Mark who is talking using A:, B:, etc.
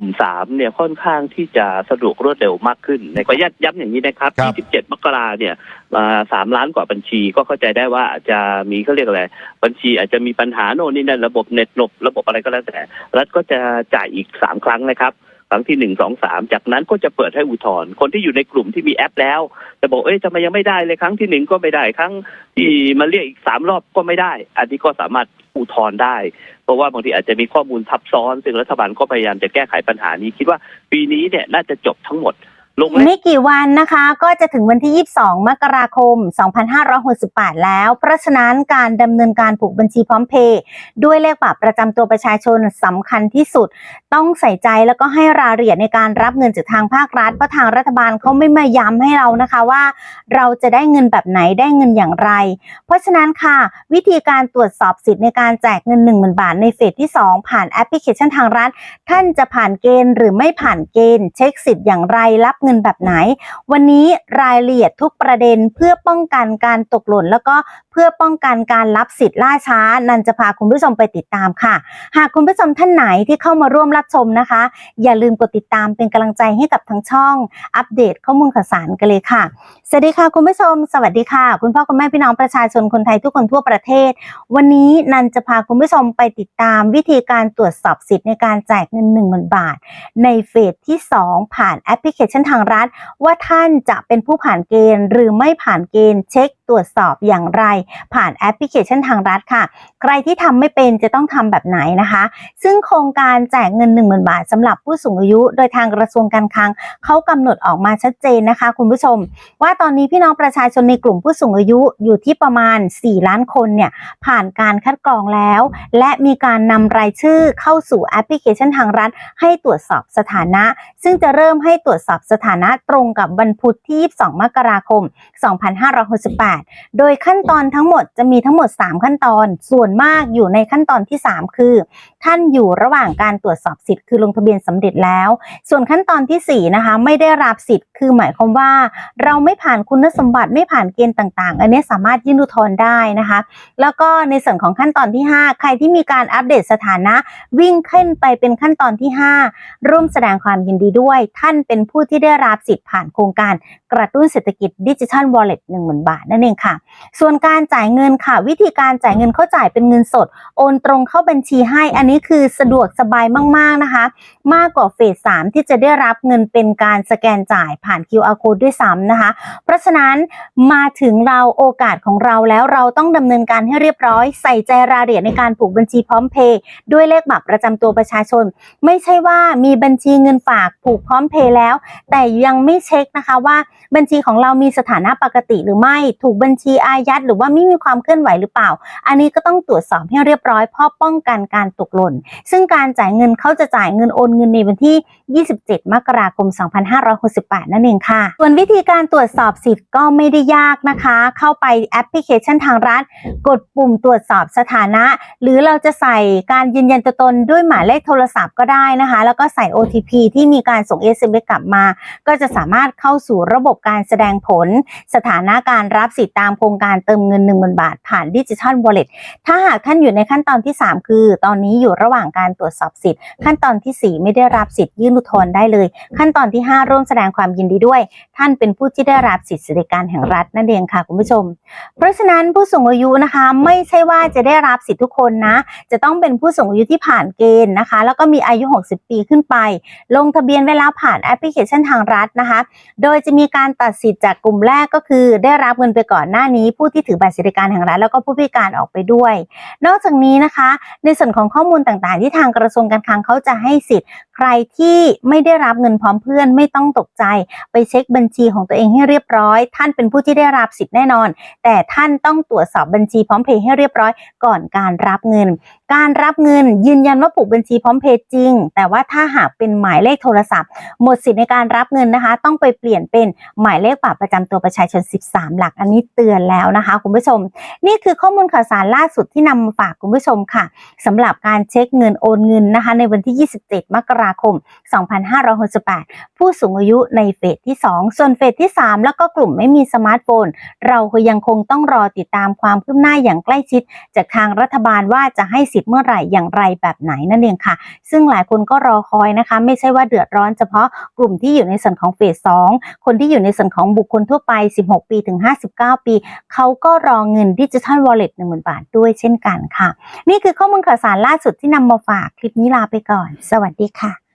A: ลุ่มสามเนี่ยค่อนข้างที่จะสะดวกรวดเร็วมากขึ้นในขออนุญาตย้ำอย่างนี้นะครับ
B: ครับ
A: 27มกราเนี่ยมาสามล้านกว่าบัญชีก็เข้าใจได้ว่าอาจจะมีเขาเรียกอะไร บัญชีอาจจะมีปัญหาโน่นนี่นั่นระบบเน็ตหลบระบบอะไรก็แล้วแต่ รัฐก็จะจ่ายอีกสามครั้งนะครับ ครั้งที่หนึ่งสองสามจากนั้นก็จะเปิดให้อุทธรณ์คนที่อยู่ในกลุ่มที่มีแอปแล้วจะบอกเอ้ยทำไมยังไม่ได้เลยครั้งที่หนึ่งก็ไม่ได้ครั้งที่มาเรียกอีกสามรอบก็ไม่ได้ อันนี้ก็สามารถอุทธรณ์ได้ เพราะว่าบางทีอาจจะมีข้อมูลทับซ้อน ซึ่งรัฐบาลก็พยายามจะแก้ไขปัญหานี้ คิดว่าปีนี้เนี่ยน่าจะจบทั้งหมด ลง
C: ไม่กี่วันนะคะก็จะถึงวันที่ 22 มกราคม 2568 แล้ว เพราะฉะนั้นการดำเนินการผูกบัญชีพร้อมเพย์ด้วยเลขบัตรประจำตัวประชาชนสำคัญที่สุด ต้องใส่ใจแล้วก็ให้รายละเอียดในการรับเงินจากทางภาครัฐเพราะทางรัฐบาลเขาไม่มาย้ำให้เรานะคะว่า เราจะได้เงินแบบไหนได้เงินอย่างไร เพราะฉะนั้นค่ะ วิธีการตรวจสอบสิทธิ์ในการแจกเงิน 1 0,000 บาทในเฟสที่ 2 ผ่านแอปพลิเคชันทางรัฐ ท่านจะผ่านเกณฑ์หรือไม่ผ่านเกณฑ์เช็คสิทธิ์อย่างไรรับเงินแบบไหน วันนี้รายละเอียดทุกประเด็นเพื่อป้องกันการตกหล่น แล้วก็เพื่อป้องกันการรับสิทธิ์ล่าช้า นันจะพาคุณผู้ชมไปติดตามค่ะ หากคุณผู้ชมท่านไหนที่เข้ามาร่วมรับชมนะคะ อย่าลืมกดติดตามเป็นกำลังใจให้กับทั้งช่อง อัปเดตข้อมูลข่าวสารกันเลยค่ะสวัสดีค่ะคุณผู้ชม สวัสดีค่ะ คุณพ่อคุณแม่พี่น้องประชาชนคนไทยทุกคนทั่วประเทศ วันนี้นันจะพาคุณผู้ชมไปติดตามวิธีการตรวจสอบสิทธิ์ในการแจกเงิน1 0,000บาท ในเฟสที่ 2 ผ่านแอปพลิเคชันทางรัฐ ว่าท่านจะเป็นผู้ผ่านเกณฑ์ หรือไม่ผ่านเกณฑ์เช็คตรวจสอบอย่างไร ผ่านแอปพลิเคชันทางรัฐค่ะ ใครที่ทำไม่เป็นจะต้องทำแบบไหนนะคะ ซึ่งโครงการแจกเงิน 1 0,000 บาทสำหรับผู้สูงอายุ โดยทางกระทรวงการคลังเขากำหนดออกมาชัดเจนนะคะ คุณผู้ชม ว่าตอนนี้พี่น้องประชาชนในกลุ่มผู้สูงอายุอยู่ที่ประมาณ 4 ล้านคนเนี่ยผ่านการคัดกรองแล้ว และมีการนำรายชื่อเข้าสู่แอปพลิเคชันทางรัฐ ให้ตรวจสอบสถานะ ซึ่งจะเริ่มให้ตรวจสอบสถานะตรงกับวันพุธที่ 22 มกราคม 2568 โดยขั้นตอนทั้งหมดจะมีทั้งหมด 3 ขั้นตอน ส่วนมากอยู่ในขั้นตอนที่ 3 คือ ท่านอยู่ระหว่างการตรวจสอบสิทธิ์คือลงทะเบียนสำเร็จแล้ว ส่วนขั้นตอนทีสี่ 4 นะคะไม่ได้รับสิทธิ์คือหมายความว่า เราไม่ผ่านคุณสมบัติไม่ผ่านเกณฑ์ต่าง ๆ อันนี้สามารถยื่นอุทธรณ์ได้นะคะ แล้วก็ในส่วนของขั้นตอนที่ 5 ใครที่มีการอัปเดตสถานะ วิ่งขึ้นไปเป็นขั้นตอนที่ 5 ร่วมแสดงความยินดีด้วย ท่านเป็นผู้ที่ได้ได้รับสิทธิ์ผ่านโครงการกระตุ้นเศรษฐกิจดิจิทัลวอลเล็ต1 0,000บาทนั่นเองค่ะ ส่วนการจ่ายเงินค่ะ วิธีการจ่ายเงินเขาจ่ายเป็นเงินสด โอนตรงเข้าบัญชีให้ อันนี้คือสะดวกสบายมาก ๆ นะคะ มากกว่าเฟส3ที่จะได้รับเงินเป็นการสแกนจ่ายผ่าน QR code ด้วยซ้ำนะคะ เพราะฉะนั้นมาถึงเราโอกาสของเราแล้วเราต้องดำเนินการให้เรียบร้อย ใส่ใจรายละเอียดในการผูกบัญชีพร้อมเพย์ด้วยเลขบัตรประจำตัวประชาชน ไม่ใช่ว่ามีบัญชีเงินฝากผูกพร้อมเพย์แล้ว แต่ยังไม่เช็คนะคะว่าบัญชีของเรามีสถานะปกติหรือไม่ถูกบัญชีอายัดหรือว่าไม่มีความเคลื่อนไหวหรือเปล่า อันนี้ก็ต้องตรวจสอบให้เรียบร้อยเพื่อป้องกันการตกหล่น ซึ่งการจ่ายเงินเขาจะจ่ายเงินโอนเงินในวันที่ 27 มกราคม 2568 นั่นเองค่ะ ส่วนวิธีการตรวจสอบสิทธิ์ก็ไม่ได้ยากนะคะ เข้าไปแอปพลิเคชันทางรัฐกดปุ่มตรวจสอบสถานะ หรือเราจะใส่การยืนยันตัวตนด้วยหมายเลขโทรศัพท์ก็ได้นะคะ แล้วก็ใส่ OTP ที่มีการส่ง SMS กลับมาก็จะสามารถเข้าสู่ระบบการแสดงผล สถานะการรับสิทธิ์ตามโครงการเติมเงิน 1 0,000 บาท ผ่านดิจิทัล Wallet ถ้าหากท่านอยู่ในขั้นตอนที่ 3 คือ ตอนนี้อยู่ระหว่างการตรวจสอบสิทธิ์ ขั้นตอนทีสี่ 4 ไม่ได้รับสิทธิ์ยื่นอุทธรณ์ได้เลย ขั้นตอนที่ 5 ร่วมแสดงความยินดีด้วย ท่านเป็นผู้ที่ได้รับสิทธิสวัสดิการแห่งรัฐนั่นเองค่ะคุณผู้ชม เพราะฉะนั้นผู้สูงอายุนะคะไม่ใช่ว่าจะได้รับสิทธิทุกคนนะ จะต้องเป็นผู้สูงอายุที่ผ่านเกณฑ์นะคะ แล้วก็มีอายุ 60 ปีขึ้นไป ลงทะเบียนเวลาผ่านแอปพลิเคชันทางรัฐนะคะ โดยจะมีการตัดสิทธิ์จากกลุ่มแรกก็คือ ได้รับเงินไปก่อนหน้านี้ ผู้ที่ถือบัตรสวัสดิการแห่งรัฐแล้วก็ผู้พิการออกไปด้วย นอกจากนี้นะคะ ในส่วนของข้อมูลต่างๆ ที่ทางกระทรวงการคลังเขาจะให้สิทธิ์ ใครที่ไม่ได้รับเงินพร้อมเพื่อนไม่ต้องตกใจ ไปเช็คบัญชีของตัวเองให้เรียบร้อย ท่านเป็นผู้ที่ได้รับสิทธิ์แน่นอน แต่ท่านต้องตรวจสอบบัญชีพร้อมเพย์ให้เรียบร้อยก่อนการรับเงิน การรับเงินยืนยันว่าผูกบัญชีพร้อมเพย์จริง แต่ว่าถ้าหากเป็นหมายเลขโทรศัพท์ หมดสิทธิ์ในการรับเงินนะคะ ต้องไปเปลี่ยนเป็นหมายเลขบัตรประจำตัวประชาชน 13 หลัก อันนี้เตือนแล้วนะคะ คุณผู้ชม นี่คือข้อมูลข่าวสารล่าสุดที่นำมาฝากคุณผู้ชมค่ะสำหรับการเช็คเงินโอนเงินนะคะ ในวันที่ 27 มกราคม 2568 ผู้สูงอายุในเฟสที่ 2 ส่วนเฟสที่ 3 แล้วก็กลุ่มไม่มีสมาร์ทโฟน เราก็ยังคงต้องรอติดตามความคืบหน้าอย่างใกล้ชิด จากทางรัฐบาลว่าจะให้สิเมื่อไหร่อย่างไรแบบไหนนั่นเองค่ะ ซึ่งหลายคนก็รอคอยนะคะ ไม่ใช่ว่าเดือดร้อนเฉพาะกลุ่มที่อยู่ในส่วนของเฟส2คนที่อยู่ในส่วนของบุคคลทั่วไป 16 ปีถึง 59 ปี เขาก็รอเงินดิจิทัลวอลเล็ต10,000บาทด้วยเช่นกันค่ะ นี่คือข้อมูลข่าวสารล่าสุดที่นำมาฝากคลิปนี้ลาไปก่อน สวัสดีค่ะ